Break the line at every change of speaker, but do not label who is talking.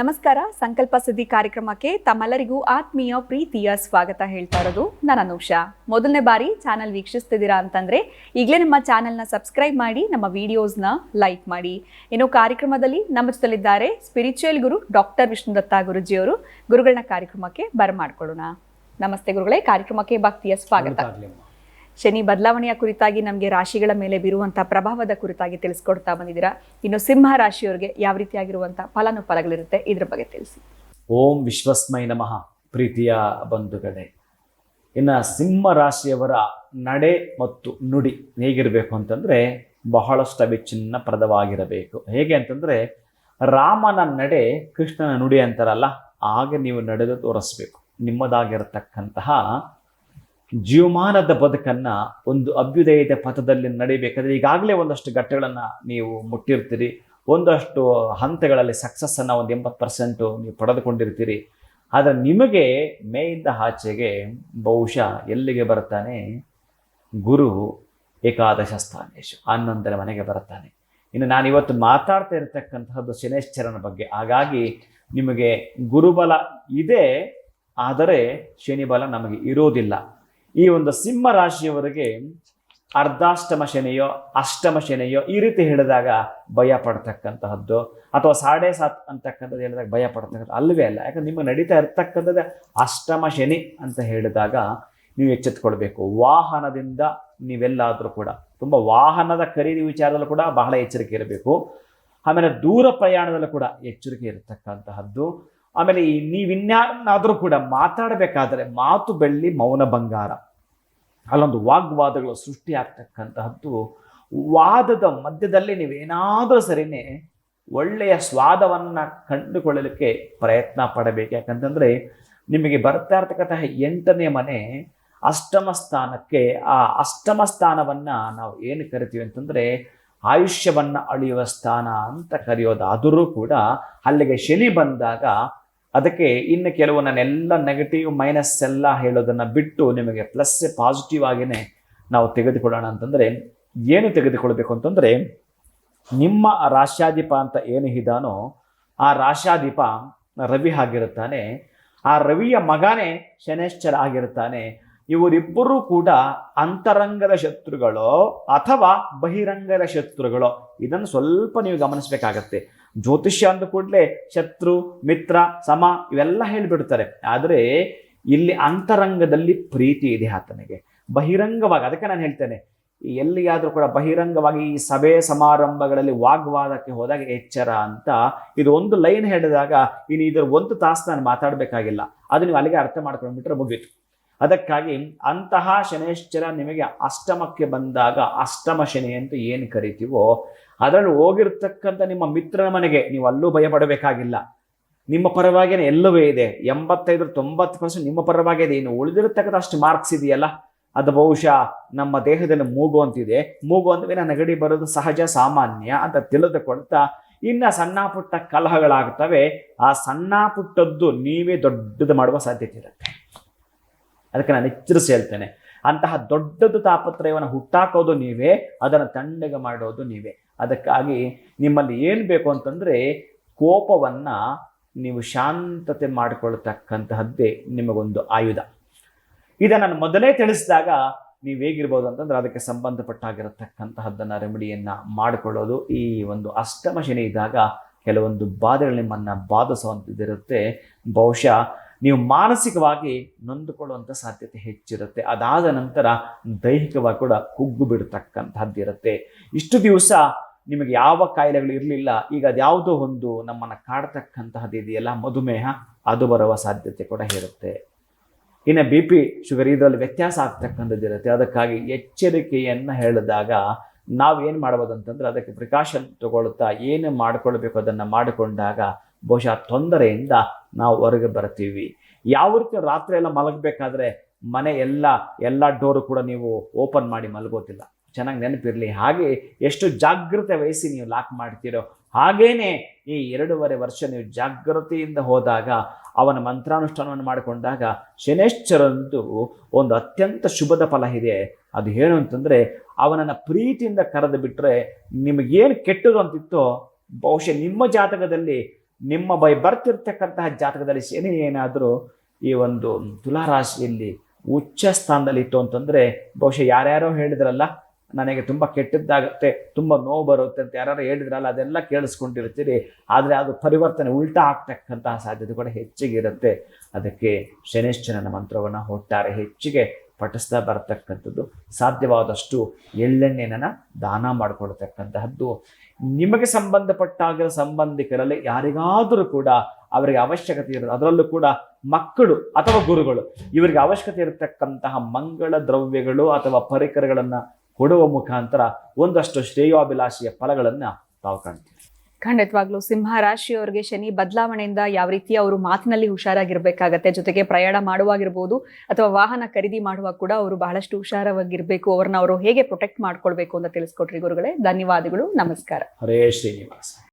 ನಮಸ್ಕಾರ. ಸಂಕಲ್ಪ ಸುದ್ದಿ ಕಾರ್ಯಕ್ರಮಕ್ಕೆ ತಮ್ಮೆಲ್ಲರಿಗೂ ಆತ್ಮೀಯ ಪ್ರೀತಿಯ ಸ್ವಾಗತ ಹೇಳ್ತಾ ಇರೋದು ನಾನು ಅನುಷಾ. ಮೊದಲನೇ ಬಾರಿ ಚಾನಲ್ ವೀಕ್ಷಿಸ್ತಿದ್ದೀರಾ ಅಂತಂದ್ರೆ ಈಗಲೇ ನಮ್ಮ ಚಾನೆಲ್ನ ಸಬ್ಸ್ಕ್ರೈಬ್ ಮಾಡಿ, ನಮ್ಮ ವಿಡಿಯೋಸ್ನ ಲೈಕ್ ಮಾಡಿ. ಇನ್ನು ಕಾರ್ಯಕ್ರಮದಲ್ಲಿ ನಮ್ಮ ಜೊತೆಲಿದ್ದಾರೆ ಸ್ಪಿರಿಚುವಲ್ ಗುರು ಡಾಕ್ಟರ್ ವಿಷ್ಣುದತ್ತ ಗುರುಜಿಯವರು. ಗುರುಗಳನ್ನ ಕಾರ್ಯಕ್ರಮಕ್ಕೆ ಬರಮಾಡ್ಕೊಳ್ಳೋಣ. ನಮಸ್ತೆ ಗುರುಗಳೇ, ಕಾರ್ಯಕ್ರಮಕ್ಕೆ ಭಕ್ತಿಯ ಸ್ವಾಗತ. ಶನಿ ಬದಲಾವಣೆಯ ಕುರಿತಾಗಿ ನಮಗೆ ರಾಶಿಗಳ ಮೇಲೆ ಬೀರುವಂಥ ಪ್ರಭಾವದ ಕುರಿತಾಗಿ ತಿಳಿಸ್ಕೊಡ್ತಾ ಬಂದಿದ್ದೀರಾ. ಇನ್ನು ಸಿಂಹ ರಾಶಿಯವರಿಗೆ ಯಾವ ರೀತಿಯಾಗಿರುವಂಥ ಫಲಾನುಫಲಗಳಿರುತ್ತೆ ಇದ್ರ ಬಗ್ಗೆ ತಿಳಿಸಿ.
ಓಂ ವಿಶ್ವಸ್ಮೈ ನಮಃ, ಪ್ರೀತಿಯ ಬಂಧುಗಳೇ. ಇನ್ನು ಸಿಂಹ ರಾಶಿಯವರ ನಡೆ ಮತ್ತು ನುಡಿ ಹೇಗಿರಬೇಕು ಅಂತಂದರೆ ಬಹಳಷ್ಟು ಅವಿಚ್ಛಿನ್ನ ಪ್ರದವಾಗಿರಬೇಕು ಹೇಗೆ ಅಂತಂದರೆ ರಾಮನ ನಡೆ ಕೃಷ್ಣನ ನುಡಿ ಅಂತಾರಲ್ಲ, ಹಾಗೆ ನೀವು ನಡೆದು ತೋರಿಸ್ಬೇಕು. ನಿಮ್ಮದಾಗಿರತಕ್ಕಂತಹ ಜೀವಮಾನದ ಬದುಕನ್ನು ಒಂದು ಅಭ್ಯುದಯದ ಪಥದಲ್ಲಿ ನಡೀಬೇಕಾದ್ರೆ ಈಗಾಗಲೇ ಒಂದಷ್ಟು ಘಟ್ಟಗಳನ್ನು ನೀವು ಮುಟ್ಟಿರ್ತೀರಿ, ಒಂದಷ್ಟು ಹಂತಗಳಲ್ಲಿ ಸಕ್ಸಸ್ ಅನ್ನ ಒಂದು ಎಂಬತ್ತು ಪರ್ಸೆಂಟು ನೀವು ಪಡೆದುಕೊಂಡಿರ್ತೀರಿ. ಆದರೆ ನಿಮಗೆ ಮೇಯಿಂದ ಆಚೆಗೆ ಬಹುಶಃ ಎಲ್ಲಿಗೆ ಬರ್ತಾನೆ ಗುರು ಏಕಾದಶ ಸ್ಥಾನೇಶು, ಹನ್ನೊಂದರ ಮನೆಗೆ ಬರ್ತಾನೆ ಇನ್ನು ನಾನು ಇವತ್ತು ಮಾತಾಡ್ತಾ ಇರತಕ್ಕಂತಹದ್ದು ಶನೇಶ್ವರನ ಬಗ್ಗೆ. ಹಾಗಾಗಿ ನಿಮಗೆ ಗುರುಬಲ ಇದೆ, ಆದರೆ ಶನಿಬಲ ನಮಗೆ ಇರೋದಿಲ್ಲ. ಈ ಒಂದು ಸಿಂಹ ರಾಶಿಯವರಿಗೆ ಅರ್ಧಾಷ್ಟಮ ಶನಿಯೋ ಅಷ್ಟಮ ಶನಿಯೋ ಈ ರೀತಿ ಹೇಳಿದಾಗ ಭಯ ಪಡ್ತಕ್ಕಂತಹದ್ದು. ಅಥವಾ ಸಾಡೆ ಸಾತ್ ಅಂತಕ್ಕಂಥದ್ದು ಹೇಳಿದಾಗ ಭಯ ಪಡ್ತಕ್ಕಂಥ ಅಲ್ಲವೇ ಅಲ್ಲ, ಯಾಕಂದ್ರೆ ನಿಮಗೆ ನಡೀತಾ ಇರ್ತಕ್ಕಂಥದ್ದು ಅಷ್ಟಮ ಶನಿ ಅಂತ ಹೇಳಿದಾಗ ನೀವು ಎಚ್ಚೆತ್ತುಕೊಳ್ಬೇಕು ವಾಹನದಿಂದ ನೀವೆಲ್ಲಾದರೂ ಕೂಡ, ತುಂಬ ವಾಹನದ ಖರೀದಿ ವಿಚಾರದಲ್ಲೂ ಕೂಡ ಬಹಳ ಎಚ್ಚರಿಕೆ ಇರಬೇಕು. ಆಮೇಲೆ ದೂರ ಪ್ರಯಾಣದಲ್ಲೂ ಕೂಡ ಎಚ್ಚರಿಕೆ ಇರತಕ್ಕಂತಹದ್ದು. ಆಮೇಲೆ ನೀವಿನ್ಯಾರನ್ನಾದರೂ ಕೂಡ ಮಾತಾಡಬೇಕಾದರೆ ಮಾತು ಬೆಳ್ಳಿ ಮೌನ ಬಂಗಾರ. ಅಲ್ಲೊಂದು ವಾಗ್ವಾದಗಳು ಸೃಷ್ಟಿ ಆಗ್ತಕ್ಕಂತಹದ್ದು ವಾದದ ಮಧ್ಯದಲ್ಲಿ ನೀವೇನಾದರೂ ಸರಿನೇ ಒಳ್ಳೆಯ ಸ್ವಾದವನ್ನು ಕಂಡುಕೊಳ್ಳಲಿಕ್ಕೆ ಪ್ರಯತ್ನ ಪಡಬೇಕು. ಯಾಕಂತಂದರೆ ನಿಮಗೆ ಬರ್ತಾ ಇರ್ತಕ್ಕಂತಹ ಎಂಟನೇ ಮನೆ ಅಷ್ಟಮ ಸ್ಥಾನಕ್ಕೆ ಆ ಅಷ್ಟಮ ಸ್ಥಾನವನ್ನು ನಾವು ಏನು ಕರಿತೀವಿ ಅಂತಂದರೆ ಆಯುಷ್ಯವನ್ನು ಅಳೆಯುವ ಸ್ಥಾನ ಅಂತ ಕರೆಯೋದು ಆದರೂ ಕೂಡ ಅಲ್ಲಿಗೆ ಶನಿ ಬಂದಾಗ ಅದಕ್ಕೆ ಇನ್ನು ಕೆಲವು ನಾನೆಲ್ಲ ನೆಗೆಟಿವ್ ಮೈನಸ್ ಎಲ್ಲ ಹೇಳೋದನ್ನು ಬಿಟ್ಟು ನಿಮಗೆ ಪ್ಲಸ್ ಪಾಸಿಟಿವ್ ಆಗಿಯೇ ನಾವು ತೆಗೆದುಕೊಳ್ಳೋಣ ಅಂತಂದರೆ, ಏನು ತೆಗೆದುಕೊಳ್ಬೇಕು ಅಂತಂದರೆ, ನಿಮ್ಮ ರಾಶ್ಯಾಧಿಪ ಅಂತ ಏನು ಇದ್ದಾನೋ ಆ ರಾಶ್ಯಾಧಿಪ ರವಿ ಆಗಿರುತ್ತಾನೆ. ಆ ರವಿಯ ಮಗನೇ ಶನೇಶ್ಚರ ಆಗಿರುತ್ತಾನೆ. ಇವರಿಬ್ಬರೂ ಕೂಡ ಅಂತರಂಗದ ಶತ್ರುಗಳೋ ಅಥವಾ ಬಹಿರಂಗದ ಶತ್ರುಗಳೋ? ಇದನ್ನು ಸ್ವಲ್ಪ ನೀವು ಗಮನಿಸಬೇಕಾಗತ್ತೆ. ಜ್ಯೋತಿಷ್ಯ ಅಂದ ಕೂಡಲೇ ಶತ್ರು, ಮಿತ್ರ, ಸಮ ಇವೆಲ್ಲ ಹೇಳಿಬಿಡ್ತಾರೆ. ಆದರೆ ಇಲ್ಲಿ ಅಂತರಂಗದಲ್ಲಿ ಪ್ರೀತಿ ಇದೆ ಆತನಿಗೆ. ಬಹಿರಂಗವಾಗಿ, ಅದಕ್ಕೆ ನಾನು ಹೇಳ್ತೇನೆ, ಎಲ್ಲಿಯಾದರೂ ಕೂಡ ಬಹಿರಂಗವಾಗಿ ಈ ಸಭೆ ಸಮಾರಂಭಗಳಲ್ಲಿ ವಾಗ್ವಾದಕ್ಕೆ ಹೋದಾಗ ಎಚ್ಚರ ಅಂತ ಇದು ಒಂದು ಲೈನ್ ಹೇಳಿದಾಗ ಇನ್ನು ಇದರ ಒಂದು ತಾಸು ನಾನು ಮಾತಾಡಬೇಕಾಗಿಲ್ಲ. ಅದು ನೀವು ಅಲ್ಲಿಗೆ ಅರ್ಥ ಮಾಡ್ಕೊಂಡ್ಬಿಟ್ರೆ ಮುಗೀತು. ಅದಕ್ಕಾಗಿ ಅಂತಹ ಶನೇಶ್ಚರ ನಿಮಗೆ ಅಷ್ಟಮಕ್ಕೆ ಬಂದಾಗ ಅಷ್ಟಮ ಶನಿ ಅಂತ ಏನು ಕರಿತೀವೋ ಅದರಲ್ಲಿ ಹೋಗಿರ್ತಕ್ಕಂಥ ನಿಮ್ಮ ಮಿತ್ರನ ಮನೆಗೆ ನೀವು ಅಲ್ಲೂ ಭಯಪಡಬೇಕಾಗಿಲ್ಲ ನಿಮ್ಮ ಪರವಾಗಿನೇ ಎಲ್ಲವೇ ಇದೆ. ಎಂಬತ್ತೈದು ತೊಂಬತ್ತು ಪರ್ಸೆಂಟ್ ನಿಮ್ಮ ಪರವಾಗೇ ಇದೆ. ಇನ್ನು ಉಳಿದಿರತಕ್ಕಂಥ ಅಷ್ಟು ಮಾರ್ಕ್ಸ್ ಇದೆಯಲ್ಲ? ಅದು ಬಹುಶಃ ನಮ್ಮ ದೇಹದಲ್ಲಿ ಮೂಗು ಅಂತಿದೆ. ಮೂಗು ಅಂದ್ರೆ ನೆಗಡಿ ಬರೋದು ಸಹಜ, ಸಾಮಾನ್ಯ ಅಂತ ತಿಳಿದುಕೊಳ್ತಾ ಇನ್ನು ಸಣ್ಣ ಪುಟ್ಟ ಕಲಹಗಳಾಗ್ತವೆ. ಆ ಸಣ್ಣ ಪುಟ್ಟದ್ದು ನೀವೇ ದೊಡ್ಡದು ಮಾಡುವ ಸಾಧ್ಯತೆ ಇರುತ್ತೆ. ಅದಕ್ಕೆ ನಾನು ಎಚ್ಚರಿಸಿ ಹೇಳ್ತೇನೆ. ಅಂತಹ ದೊಡ್ಡದು ತಾಪತ್ರಯವನ್ನು ಹುಟ್ಟಾಕೋದು ನೀವೇ, ಅದನ್ನು ತಣ್ಣಗೆ ಮಾಡೋದು ನೀವೇ. ಅದಕ್ಕಾಗಿ ನಿಮ್ಮಲ್ಲಿ ಏನು ಬೇಕು ಅಂತಂದರೆ ಕೋಪವನ್ನು ನೀವು ಶಾಂತತೆ ಮಾಡಿಕೊಳ್ತಕ್ಕಂತಹದ್ದೇ ನಿಮಗೊಂದು ಆಯುಧ. ಇದನ್ನು ನಾನು ಮೊದಲೇ ತಿಳಿಸಿದಾಗ ನೀವು ಹೇಗಿರ್ಬೋದು ಅಂತಂದ್ರೆ ಅದಕ್ಕೆ ಸಂಬಂಧಪಟ್ಟಾಗಿರತಕ್ಕಂತಹದ್ದನ್ನು ರೆಮಿಡಿಯನ್ನು ಮಾಡಿಕೊಳ್ಳೋದು. ಈ ಒಂದು ಅಷ್ಟಮ ಶನಿ ಇದ್ದಾಗ ಕೆಲವೊಂದು ಬಾಧೆಗಳು ನಿಮ್ಮನ್ನು ಬಾಧಿಸುವಂಥದ್ದಿರುತ್ತೆ. ಬಹುಶಃ ನೀವು ಮಾನಸಿಕವಾಗಿ ನೊಂದುಕೊಳ್ಳುವಂಥ ಸಾಧ್ಯತೆ ಹೆಚ್ಚಿರುತ್ತೆ. ಅದಾದ ನಂತರ ದೈಹಿಕವಾಗಿ ಕೂಡ ಕುಗ್ಗು ಬಿಡ್ತಕ್ಕಂಥದ್ದಿರುತ್ತೆ ಇಷ್ಟು ದಿವಸ ನಿಮಗೆ ಯಾವ ಕಾಯಿಲೆಗಳು ಇರಲಿಲ್ಲ, ಈಗ ಅದ್ಯಾವುದೋ ಒಂದು ನಮ್ಮನ್ನು ಕಾಡ್ತಕ್ಕಂತಹದ್ದು ಇದೆಯಲ್ಲ, ಮಧುಮೇಹ, ಅದು ಬರುವ ಸಾಧ್ಯತೆ ಕೂಡ ಇರುತ್ತೆ. ಇನ್ನು ಬಿ ಪಿ ಶುಗರ್ ಇದರಲ್ಲಿ ವ್ಯತ್ಯಾಸ ಆಗ್ತಕ್ಕಂಥದ್ದು ಇರುತ್ತೆ. ಅದಕ್ಕಾಗಿ ಎಚ್ಚರಿಕೆಯನ್ನು ಹೇಳಿದಾಗ ನಾವು ಏನು ಮಾಡ್ಬೋದು ಅಂತಂದ್ರೆ ಅದಕ್ಕೆ ಪ್ರಿಕಾಷನ್ ತಗೊಳ್ತಾ ಏನು ಮಾಡ್ಕೊಳ್ಬೇಕು ಅದನ್ನು ಮಾಡಿಕೊಂಡಾಗ ಬಹುಶಃ ತೊಂದರೆಯಿಂದ ನಾವು ಹೊರಗೆ ಬರ್ತೀವಿ. ಯಾವ ರೀತಿ ರಾತ್ರಿ ಎಲ್ಲ ಮಲಗಬೇಕಾದ್ರೆ ಮನೆ ಎಲ್ಲ ಎಲ್ಲ ಡೋರು ಕೂಡ ನೀವು ಓಪನ್ ಮಾಡಿ ಮಲಗೋದಿಲ್ಲ. ಚೆನ್ನಾಗಿ ನೆನಪಿರಲಿ. ಹಾಗೆ ಎಷ್ಟು ಜಾಗೃತೆ ವಹಿಸಿ ನೀವು ಲಾಕ್ ಮಾಡ್ತೀರೋ ಹಾಗೇನೆ ಈ ಎರಡೂವರೆ ವರ್ಷ ನೀವು ಜಾಗೃತಿಯಿಂದ ಹೋದಾಗ, ಅವನ ಮಂತ್ರಾನುಷ್ಠಾನವನ್ನು ಮಾಡಿಕೊಂಡಾಗ ಶನೇಶ್ವರಂದು ಒಂದು ಅತ್ಯಂತ ಶುಭದ ಫಲ ಇದೆ. ಅದು ಏನು ಅಂತಂದರೆ ಅವನನ್ನು ಪ್ರೀತಿಯಿಂದ ಕರೆದು ಬಿಟ್ಟರೆ ನಿಮಗೇನು ಕೆಟ್ಟದು ಅಂತಿತ್ತೋ, ಬಹುಶಃ ನಿಮ್ಮ ಜಾತಕದಲ್ಲಿ ನಿಮ್ಮ ಬೈ ಬರ್ತಿರ್ತಕ್ಕಂತಹ ಜಾತಕದಲ್ಲಿ ಶನಿ ಏನಾದರೂ ಈ ಒಂದು ತುಲಾರಾಶಿಯಲ್ಲಿ ಉಚ್ಚ ಸ್ಥಾನದಲ್ಲಿ ಇತ್ತು ಅಂತಂದ್ರೆ ಬಹುಶಃ ಯಾರ್ಯಾರೋ ಹೇಳಿದ್ರಲ್ಲ, ನನಗೆ ತುಂಬ ಕೆಟ್ಟದ್ದಾಗುತ್ತೆ, ತುಂಬ ನೋವು ಬರುತ್ತೆ ಅಂತ ಯಾರು ಹೇಳಿದ್ರಲ್ಲ, ಅದೆಲ್ಲ ಕೇಳಿಸ್ಕೊಂಡಿರ್ತೀರಿ. ಆದರೆ ಅದು ಪರಿವರ್ತನೆ ಉಲ್ಟಾ ಆಗ್ತಕ್ಕಂತಹ ಸಾಧ್ಯತೆ ಕೂಡ ಹೆಚ್ಚಿಗೆ ಇರುತ್ತೆ. ಅದಕ್ಕೆ ಶನೇಶ್ವರನ ಮಂತ್ರವನ್ನು ಒಟ್ಟಾರೆ ಹೆಚ್ಚಿಗೆ ಪಠಿಸ್ತಾ ಬರತಕ್ಕಂಥದ್ದು. ಸಾಧ್ಯವಾದಷ್ಟು ಎಳ್ಳೆಣ್ಣೆನ ದಾನ ಮಾಡಿಕೊಡ್ತಕ್ಕಂತಹದ್ದು ನಿಮಗೆ ಸಂಬಂಧಪಟ್ಟಾಗಿರೋ ಸಂಬಂಧಿಕರಲ್ಲಿ ಯಾರಿಗಾದರೂ ಕೂಡ ಅವರಿಗೆ ಅವಶ್ಯಕತೆ ಇರೋದು, ಅದರಲ್ಲೂ ಕೂಡ ಮಕ್ಕಳು ಅಥವಾ ಗುರುಗಳು, ಇವರಿಗೆ ಅವಶ್ಯಕತೆ ಇರತಕ್ಕಂತಹ ಮಂಗಳ ದ್ರವ್ಯಗಳು ಅಥವಾ ಪರಿಕರಗಳನ್ನು ಕೊಡುವ ಮುಖಾಂತರ ಒಂದಷ್ಟು ಶ್ರೇಯೋಭಿಲಾಷೆಯ ಫಲಗಳನ್ನು ತಾವು ಕಾಣ್ತೀವಿ.
ಖಂಡಿತವಾಗ್ಲೂ ಸಿಂಹ ರಾಶಿಯವರಿಗೆ ಶನಿ ಬದಲಾವಣೆಯಿಂದ ಯಾವ ರೀತಿ ಅವರು ಮಾತಿನಲ್ಲಿ ಹುಷಾರಾಗಿರ್ಬೇಕಾಗತ್ತೆ, ಜೊತೆಗೆ ಪ್ರಯಾಣ ಮಾಡುವಾಗಿರ್ಬೋದು ಅಥವಾ ವಾಹನ ಖರೀದಿ ಮಾಡುವಾಗ ಕೂಡ ಅವರು ಬಹಳಷ್ಟು ಹುಷಾರವಾಗಿರ್ಬೇಕು ಅವ್ರನ್ನ ಅವರು ಹೇಗೆ ಪ್ರೊಟೆಕ್ಟ್ ಮಾಡ್ಕೊಳ್ಬೇಕು ಅಂತ ತಿಳಿಸ್ಕೊಟ್ರಿ ಗುರುಗಳೇ. ಧನ್ಯವಾದಗಳು, ನಮಸ್ಕಾರ.
ಹರೇ ಶ್ರೀನಿವಾಸ.